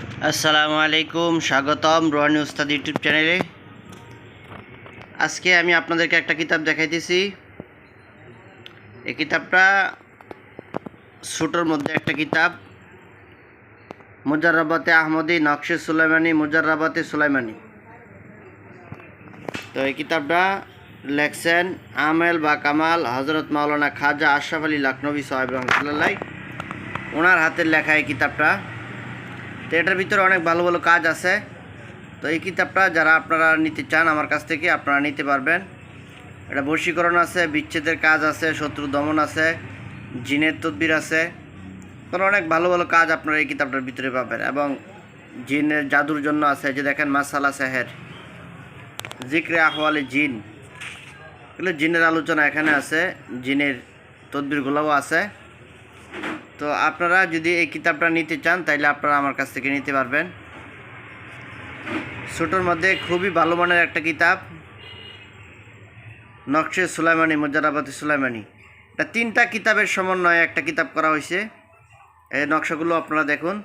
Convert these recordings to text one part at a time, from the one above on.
আসসালামু আলাইকুম, স্বাগতম রোহানি উস্তাদ ইউটিউব চ্যানেলে। আজকে আমি আপনাদেরকে একটা কিতাব দেখাইতেছি। এই কিতাবটা ছোটোর মধ্যে একটা কিতাব। মুজাররাবাতে আহমদি, নকশে সুলাইমানি, মুজাররাবাতে সুলাইমানি। তো এই কিতাবটা লেখছেন আমেল বা কামাল হজরত মাওলানা খাজা আশরাফ আলী লখনবী সাহেব রহমতুল্লাহ ওনার হাতের লেখা এই কিতাবটা। তো এটার ভিতরে অনেক ভালো ভালো কাজ আছে। তো এই কিতাবটা যারা আপনারা নিতে চান আমার কাছ থেকে আপনারা নিতে পারবেন। এটা বশীকরণ আছে, বিচ্ছেদের কাজ আছে, শত্রু দমন আছে, জিনের তদবির আছে। তো অনেক ভালো ভালো কাজ আপনারা এই কিতাবটার ভিতরে পাবেন এবং জিনের জাদুর জন্য আছে যে দেখেন, মাসালা সেহের। জিক্রে আহওয়ালে জিন। এগুলো জিনের আলোচনা এখানে আছে, জিনের তদবিরগুলোও আছে। তো আপনারা যদি এই কিতাবটা নিতে চান তাহলে আপনারা আমার কাছ থেকে নিতে পারবেন। ছোটোর মধ্যে খুবই ভালো মানের একটা কিতাব, নকশে সুলাইমানি, মুজারাবাতি সুলাইমানি। এটা তিনটা কিতাবের সমন্বয়ে একটা কিতাব করা হয়েছে এই নকশাগুলো আপনারা দেখুন।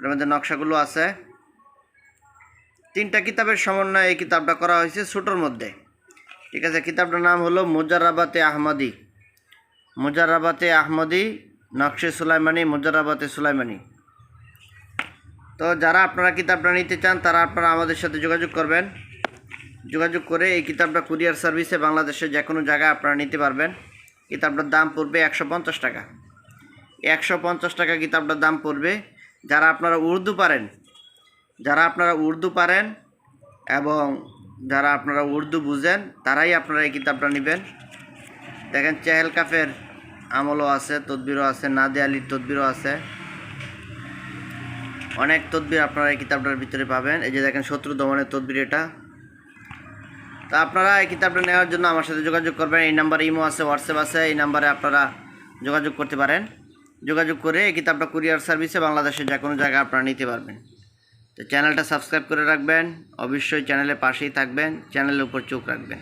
এর মধ্যে নকশাগুলো আছে। তিনটা কিতাবের সমন্বয়ে এই কিতাবটা করা হয়েছে ছোটোর মধ্যে। ঠিক আছে, কিতাবটার নাম হলো মুজারাবাতে আহমদি। মুজারাবাতে আহমদি, নকশে সুলাইমানি, মুজারাবাতে সুলাইমানি। তো যারা আপনারা কিতাবটা নিতে চান, তারা আপনারা আমাদের সাথে যোগাযোগ করবেন। যোগাযোগ করে এই কিতাবটা কুরিয়ার সার্ভিসে বাংলাদেশের যে কোনো জায়গায় আপনারা নিতে পারবেন। কিতাবটার দাম পড়বে একশো পঞ্চাশ টাকা। একশো পঞ্চাশ টাকা কিতাবটার দাম পড়বে। যারা আপনারা উর্দু পারেন, যারা আপনারা উর্দু পারেন এবং যারা আপনারা উর্দু বুঝেন, তারাই আপনারা এই কিতাবটা নেবেন। দেখেন, চেহেল কাফের আমলও আছে, তদবিরও আছে নাদে আলীর তদবিরও আছে। অনেক তদবির আপনারা এই কিতাবটার ভিতরে পাবেন। এই যে দেখেন, শত্রু দমনের তদবির এটা। তা আপনারা এই কিতাবটা নেওয়ার জন্য আমার সাথে যোগাযোগ করবেন। এই নাম্বারে ইমো আছে, হোয়াটসঅ্যাপ আছে, এই নাম্বারে আপনারা যোগাযোগ করতে পারেন। যোগাযোগ করে এই কিতাবটা কুরিয়ার সার্ভিসে বাংলাদেশের যে কোনো জায়গায় আপনারা নিতে পারবেন। তো চ্যানেলটা সাবস্ক্রাইব করে রাখবেন। অবশ্যই চ্যানেলের পাশেই থাকবেন, চ্যানেলের উপর চোখ রাখবেন।